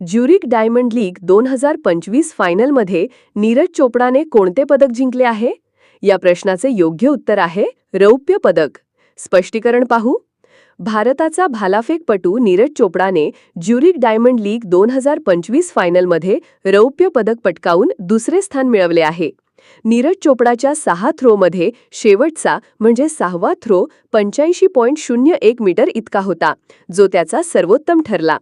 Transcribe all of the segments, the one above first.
ज्युरिक Diamond League दोन हजार पंचवीस फायनलमध्ये नीरज चोपडाने कोणते पदक जिंकले आहे? या प्रश्नाचे योग्य उत्तर आहे रौप्य पदक. स्पष्टीकरण पाहू. भारताचा भालाफेकपटू नीरज चोपडाने ज्युरिक डायमंड लीग दोन हजार पंचवीस फायनलमध्ये रौप्य पदक पटकावून दुसरे स्थान मिळवले आहे. नीरज चोपडाच्या सहा थ्रोमध्ये शेवटचा म्हणजे सहावा थ्रो पंच्याऐंशी पॉईंट शून्य एक मीटर इतका होता जो त्याचा सर्वोत्तम ठरला.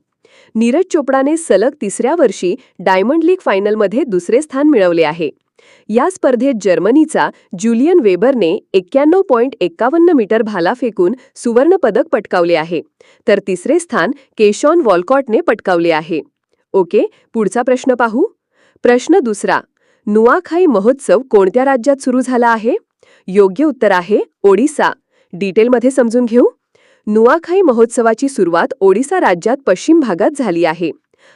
नीरज चोपडाने सलग तिसऱ्या वर्षी डायमंड लीग फायनलमध्ये दुसरे स्थान मिळवले आहे. या स्पर्धेत जर्मनीचा ज्युलियन वेबरने एक्क्याण्णव पॉईंट एक्कावन्न मीटर भाला फेकून सुवर्णपदक पटकावले आहे. तर तिसरे स्थान केशॉन वॉलकॉटने पटकावले आहे. ओके पुढचा प्रश्न पाहू. प्रश्न दुसरा. नुआखाई महोत्सव कोणत्या राज्यात सुरू झाला आहे? योग्य उत्तर आहे ओडिसा. डिटेलमध्ये समजून घेऊ. नुआखाई महोत्सवाची सुरुवात ओडिसा राज्यात पश्चिम भागात झाली आहे.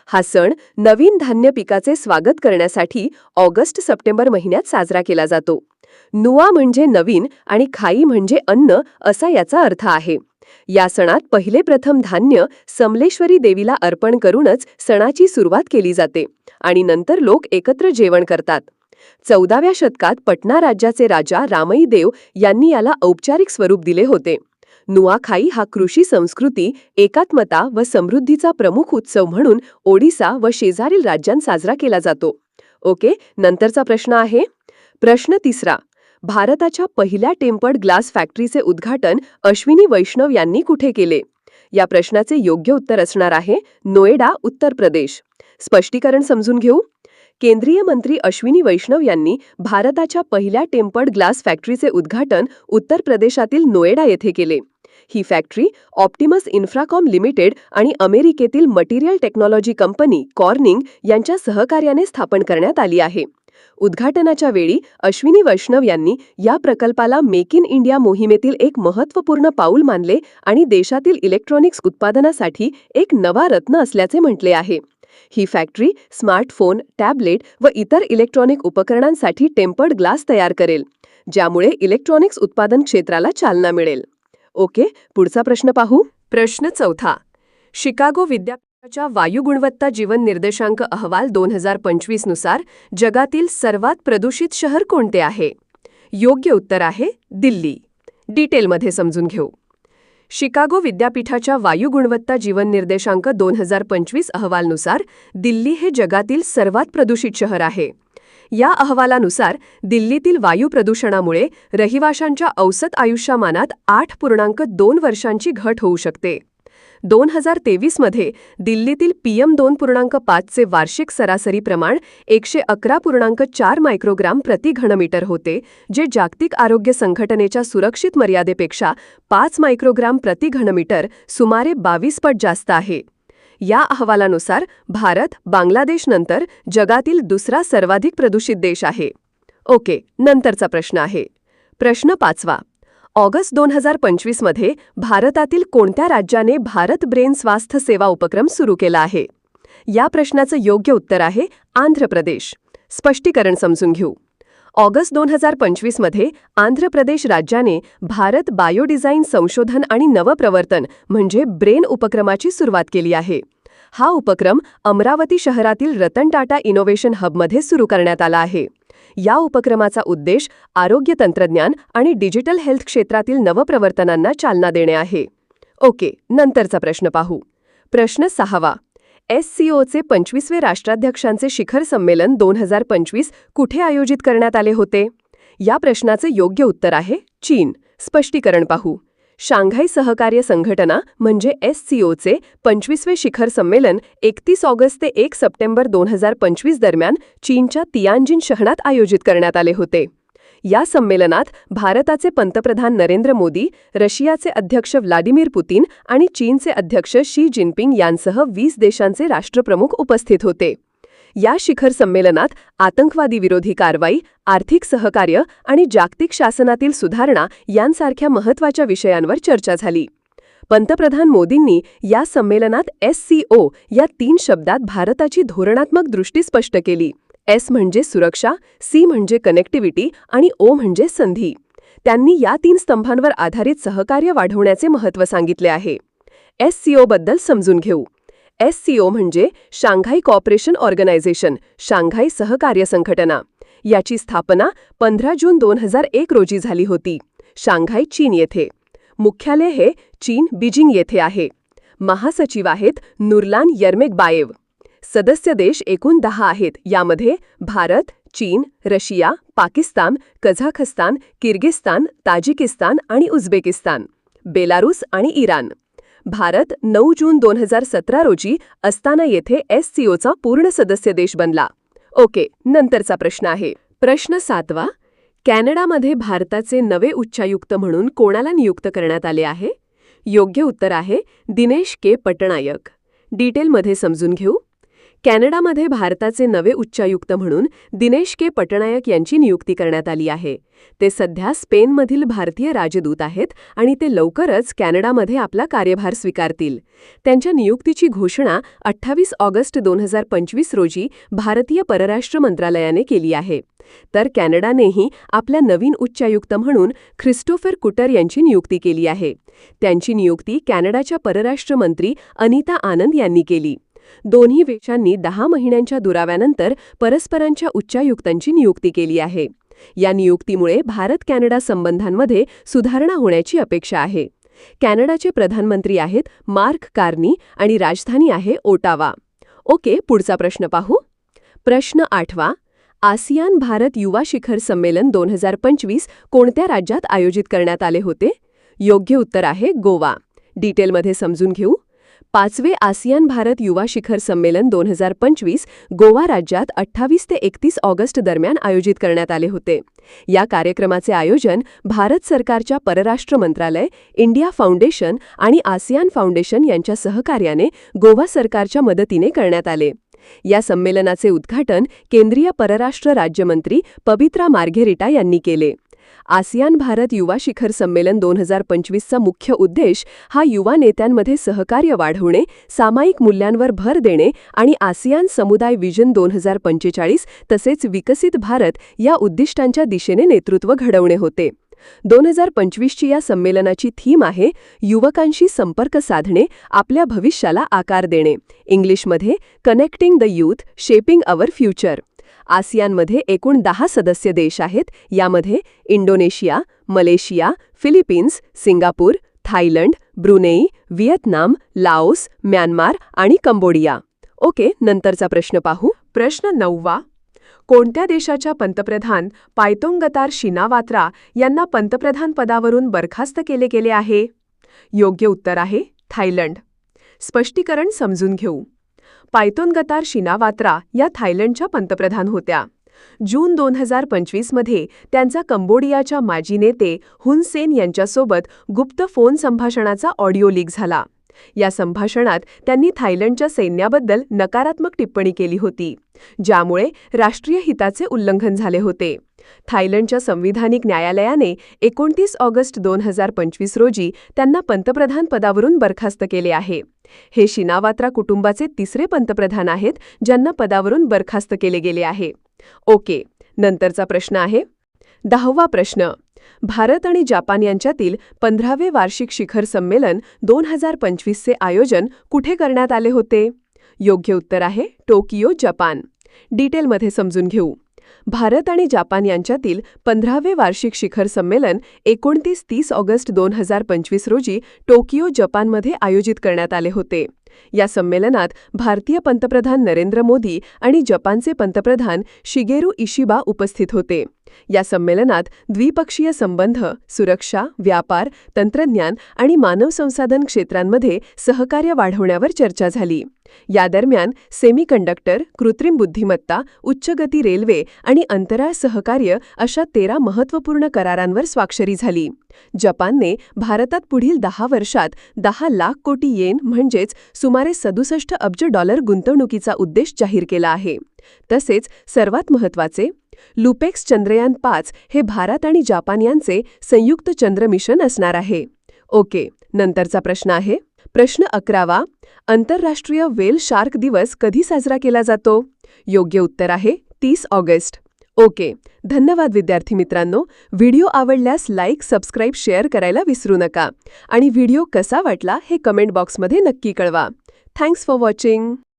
हा सण नवीन धान्य पिकाचे स्वागत करण्यासाठी ऑगस्ट सप्टेंबर महिन्यात साजरा केला जातो. नुआ म्हणजे नवीन आणि खाई म्हणजे अन्न असा याचा अर्थ आहे. या सणात पहिले प्रथम धान्य समलेश्वरी देवीला अर्पण करूनच सणाची सुरुवात केली जाते आणि नंतर लोक एकत्र जेवण करतात. चौदाव्या शतकात पटना राज्याचे राजा रामई देव यांनी याला औपचारिक स्वरूप दिले होते. नुआखाई हा कृषी संस्कृती एकात्मता व समृद्धीचा प्रमुख उत्सव म्हणून ओडिसा व शेजारील राज्यांत साजरा केला जातो. ओके नंतरचा प्रश्न आहे. प्रश्न तिसरा. भारताच्या पहिल्या टेम्पर्ड ग्लास फॅक्टरीचे उद्घाटन अश्विनी वैष्णव यांनी कुठे केले? या प्रश्नाचे योग्य उत्तर असणार आहे नोएडा उत्तर प्रदेश. स्पष्टीकरण समजून घेऊ. केंद्रीय मंत्री अश्विनी वैष्णव यांनी भारताच्या पहिल्या टेम्पर्ड ग्लास फॅक्टरीचे उद्घाटन उत्तर प्रदेशातील नोएडा येथे केले. ही फॅक्टरी ऑप्टिमस इन्फ्राकॉम लिमिटेड आणि अमेरिकेतील मटेरियल टेक्नॉलॉजी कंपनी कॉर्निंग यांच्या सहकार्याने स्थापन करण्यात आली आहे. उद्घाटनाच्या वेळी अश्विनी वैष्णव यांनी या प्रकल्पाला मेक इन इंडिया मोहिमेतील एक महत्त्वपूर्ण पाऊल मानले आणि देशातील इलेक्ट्रॉनिक्स उत्पादनासाठी एक नवा रत्न असल्याचे म्हटले आहे. ही फॅक्टरी स्मार्टफोन टॅबलेट व इतर इलेक्ट्रॉनिक उपकरणांसाठी टेम्पर्ड ग्लास तयार करेल ज्यामुळे इलेक्ट्रॉनिक्स उत्पादन क्षेत्राला चालना मिळेल. ओके पुढचा प्रश्न पाहू. प्रश्न चौथा. शिकागो विद्यापीठाच्या वायू गुणवत्ता जीवन निर्देशांक अहवाल दोन हजार पंचवीसनुसार जगातील सर्वात प्रदूषित शहर कोणते आहे? योग्य उत्तर आहे दिल्ली. डिटेलमध्ये समजून घेऊ. शिकागो विद्यापीठाच्या वायू गुणवत्ता जीवन निर्देशांक दोन हजार पंचवीस अहवालनुसार दिल्ली हे जगातील सर्वात प्रदूषित शहर आहे. या अहवालानुसार दिल्लीतील वायू प्रदूषणामुळे रहिवाशांच्या औसत आयुष्यमानात आठ पूर्णांक दोन वर्षांची घट होऊ शकते. दोन हजार तेवीसमध्ये दिल्लीतील पीएम दोन पूर्णांक पाचचे वार्षिक सरासरी प्रमाण एकशे अकरा पूर्णांक चार मायक्रोग्राम प्रति घनमीटर होते जे जागतिक आरोग्य संघटनेच्या सुरक्षित मर्यादेपेक्षा पाच मायक्रोग्राम प्रति घनमीटर सुमारे बावीस पट जास्त आहे. या अहवालानुसार भारत बांगलादेशनंतर जगातील दुसरा सर्वाधिक प्रदूषित देश आहे. ओके नंतरचा प्रश्न आहे. प्रश्न पाचवा. ऑगस्ट दोन हजार पंचवीसमध्ये भारतातील कोणत्या राज्याने भारत ब्रेन स्वास्थ्य सेवा उपक्रम सुरू केला आहे? या प्रश्नाचं योग्य उत्तर आहे आंध्र प्रदेश. स्पष्टीकरण समजून घेऊ. ऑगस्ट दोन हजार पंचवीसमध्ये आंध्र प्रदेश राज्याने भारत बायोडिझाईन संशोधन आणि नवप्रवर्तन म्हणजे ब्रेन उपक्रमाची सुरुवात केली आहे. हा उपक्रम अमरावती शहरातील रतन टाटा इनोव्हेशन हबमध्ये सुरू करण्यात आला आहे. या उपक्रमाचा उद्देश आरोग्य तंत्रज्ञान आणि डिजिटल हेल्थ क्षेत्रातील नवप्रवर्तनांना चालना देणे आहे. ओके नंतरचा प्रश्न पाहू. प्रश्न सहावा. एस सीओचे पंचवीसवे राष्ट्राध्यक्षांचे शिखर संमेलन दोन हजार पंचवीस कुठे आयोजित करण्यात आले होते? या प्रश्नाचे योग्य उत्तर आहे चीन. स्पष्टीकरण पाहू. शांघाई सहकार्य संघटना म्हणजे एस सीओचे पंचवीसवे शिखर संमेलन एकतीस ऑगस्ट ते एक सप्टेंबर दोन हजार पंचवीस दरम्यान चीनच्या तियानजिन शहरात आयोजित करण्यात आले होते. या संमेलनात भारताचे पंतप्रधान नरेंद्र मोदी रशियाचे अध्यक्ष व्लादिमीर पुतीन आणि चीनचे अध्यक्ष शी जिनपिंग यांसह वीस देशांचे राष्ट्रप्रमुख उपस्थित होते. या शिखर संमेलनात आतंकवादी विरोधी कारवाई आर्थिक सहकार्य आणि जागतिक शासनातील सुधारणा यांसारख्या महत्त्वाच्या विषयांवर चर्चा झाली. पंतप्रधान मोदींनी या संमेलनात एससीओ या तीन शब्दात भारताची धोरणात्मक दृष्टी स्पष्ट केली. एस म्हणजे सुरक्षा सी म्हणजे कनेक्टिव्हिटी आणि ओ म्हणजे संधी. त्यांनी या तीन स्तंभांवर आधारित सहकार्य वाढवण्याचे महत्त्व सांगितले आहे. एससीओबद्दल समजून घेऊ. एससीओ म्हणजे शांघाई कॉपरेशन ऑर्गनायझेशन शांघाई सहकार्य संघटना. याची स्थापना पंधरा जून दोन हजार एक रोजी झाली होती शांघाई चीन येथे. मुख्यालय हे चीन बीजिंग येथे आहे. महासचिव आहेत नुरलान यर्मेकबायेव सदस्य देश एकूण दहा आहेत. यामध्ये भारत चीन Russia Pakistan Kazakhstan Kyrgyzstan Tajikistan आणि उझबेकिस्तान बेलारूस आणि इराण. भारत नऊ जून दोन हजार सतरा रोजी अस्ताना येथे एससीओचा पूर्ण सदस्य देश बनला. ओके नंतरचा प्रश्न आहे. प्रश्न सातवा कॅनडामध्ये भारताचे नवे उच्चायुक्त म्हणून कोणाला नियुक्त करण्यात आले आहे? योग्य उत्तर आहे दिनेश के. पटनायक. डिटेलमध्ये समजून घेऊ. कॅनडामध्ये भारताचे नवे उच्चायुक्त म्हणून दिनेश के. पटनायक यांची नियुक्ती करण्यात आली आहे. ते सध्या स्पेनमधील भारतीय राजदूत आहेत आणि ते लवकरच कॅनडामध्ये आपला कार्यभार स्वीकारतील. त्यांच्या नियुक्तीची घोषणा अठ्ठावीस ऑगस्ट दोन हजार पंचवीस रोजी भारतीय परराष्ट्र मंत्रालयाने केली आहे. तर कॅनडानेही आपल्या नवीन उच्चायुक्त म्हणून ख्रिस्टोफर कुटर यांची नियुक्ती केली आहे. त्यांची नियुक्ती कॅनडाच्या परराष्ट्र मंत्री अनिता आनंद यांनी केली. दोन्ही वेशांनी दहा महिन्यांच्या दुराव्यानंतर परस्परांच्या उच्चायुक्तांची नियुक्ती केली आहे. या नियुक्तीमुळे भारत कॅनडा संबंधांमध्ये सुधारणा होण्याची अपेक्षा आहे. कॅनडाचे प्रधानमंत्री आहेत मार्क कार्नी आणि राजधानी आहे ओटावा. ओके पुढचा प्रश्न पाहू. प्रश्न आठवा. आसियान भारत युवा शिखर संमेलन दोन हजार पंचवीस कोणत्या राज्यात आयोजित करण्यात आले होते? योग्य उत्तर आहे गोवा. डिटेलमध्ये समजून घेऊ. पाचवे आसियान भारत युवा शिखर संमेलन दोन हजार पंचवीस गोवा राज्यात अठ्ठावीस ते एकतीस ऑगस्ट दरम्यान आयोजित करण्यात आले होते. या कार्यक्रमाचे आयोजन भारत सरकारच्या परराष्ट्र मंत्रालय इंडिया फाउंडेशन आणि आसियान फाउंडेशन यांच्या सहकार्याने गोवा सरकारच्या मदतीने करण्यात आले. या संमेलनाचे उद्घाटन केंद्रीय परराष्ट्र राज्यमंत्री पवित्रा मार्घेरिटा यांनी केले. आसियान भारत युवा शिखर संमेलन दोन हजार पंचवीसचा मुख्य उद्देश हा युवा नेत्यांमध्ये सहकार्य वाढवणे सामायिक मूल्यांवर भर देणे आणि आसियान समुदाय विजन दोन हजार पंचेचाळीस तसेच विकसित भारत या उद्दिष्टांच्या दिशेने नेतृत्व घडवणे होते. दोन हजार पंचवीसची या संमेलनाची थीम आहे युवकांशी संपर्क साधणे आपल्या भविष्याला आकार देणे. इंग्लिशमध्ये connecting the youth shaping our future आसियानमध्ये एकूण दहा सदस्य देश आहेत. यामध्ये Indonesia Malaysia Philippines Singapore Thailand Brunei Vietnam Laos Myanmar आणि कंबोडिया. ओके नंतरचा प्रश्न पाहू. प्रश्न नववा. कोणत्या देशाच्या पंतप्रधान पायतोंगतार शिनावात्रा यांना पंतप्रधान पदावरून बरखास्त केले गेले आहे? योग्य उत्तर आहे थायलंड. स्पष्टीकरण समजून घेऊ. पायतोनगतार शिनावात्रा या थायलंडच्या पंतप्रधान होत्या. जून दोन हजार पंचवीसमध्ये त्यांचा कंबोडियाच्या माजी नेते हुन सेन यांच्यासोबत गुप्त फोन संभाषणाचा ऑडिओ लीक झाला. या संभाषणात त्यांनी थायलंडच्या सैन्याबद्दल नकारात्मक टिप्पणी केली होती ज्यामुळे राष्ट्रीय हिताचे उल्लंघन झाले होते. थायलंडच्या संविधानिक न्यायालयाने एकोणतीस ऑगस्ट दोन हजार पंचवीस रोजी त्यांना पंतप्रधान पदावरून बरखास्त केले आहे. हे शिनावात्रा कुटुंबाचे तिसरे पंतप्रधान आहेत ज्यांना पदावरून बरखास्त केले गेले आहे. ओके नंतरचा प्रश्न आहे. दहावा प्रश्न. भारत आणि जपान यांच्यातील पंधरावे वार्षिक शिखर संमेलन दोन हजार पंचवीसचे आयोजन कुठे करण्यात आले होते? योग्य उत्तर आहे टोकियो जपान. डिटेलमध्ये समजून घेऊ. भारत आणि जपान यांच्यातील पंधरावे वार्षिक शिखर संमेलन एकोणतीस तीस ऑगस्ट दोन हजार पंचवीस रोजी टोकियो जपानमध्ये आयोजित करण्यात आले होते. या संमेलनात भारतीय पंतप्रधान नरेंद्र मोदी आणि जपानचे पंतप्रधान शिगेरू इशिबा उपस्थित होते. या संमेलनात द्विपक्षीय संबंध सुरक्षा व्यापार तंत्रज्ञान आणि मानव संसाधन क्षेत्रांमध्ये सहकार्य वाढवण्यावर चर्चा झाली. या दरम्यान सेमीकंडक्टर कृत्रिम बुद्धिमत्ता उच्चगती रेल्वे आणि अंतराळ सहकार्य अशा तेरा महत्त्वपूर्ण करारांवर स्वाक्षरी झाली. जपानने भारतात पुढील दहा वर्षात दहा लाख कोटी येन म्हणजेच सुमारे सदुसष्ट अब्ज डॉलर गुंतवणुकीचा उद्देश जाहीर केला आहे. तसेच सर्वात महत्त्वाचे लुपेक्स चंद्रयान पाच हे भारत आणि जापान यांचे संयुक्त चंद्र मिशन असणार आहे. ओके नंतरचा प्रश्न आहे. प्रश्न अकरावा आंतरराष्ट्रीय वेल शार्क दिवस कधी साजरा केला जातो? योग्य उत्तर आहे तीस ऑगस्ट. ओके धन्यवाद विद्यार्थी मित्रांनो. व्हिडिओ आवडल्यास लाईक सबस्क्राईब शेअर करायला विसरू नका. आणि व्हिडिओ कसा वाटला हे कमेंट बॉक्समध्ये नक्की कळवा. Thanks for watching.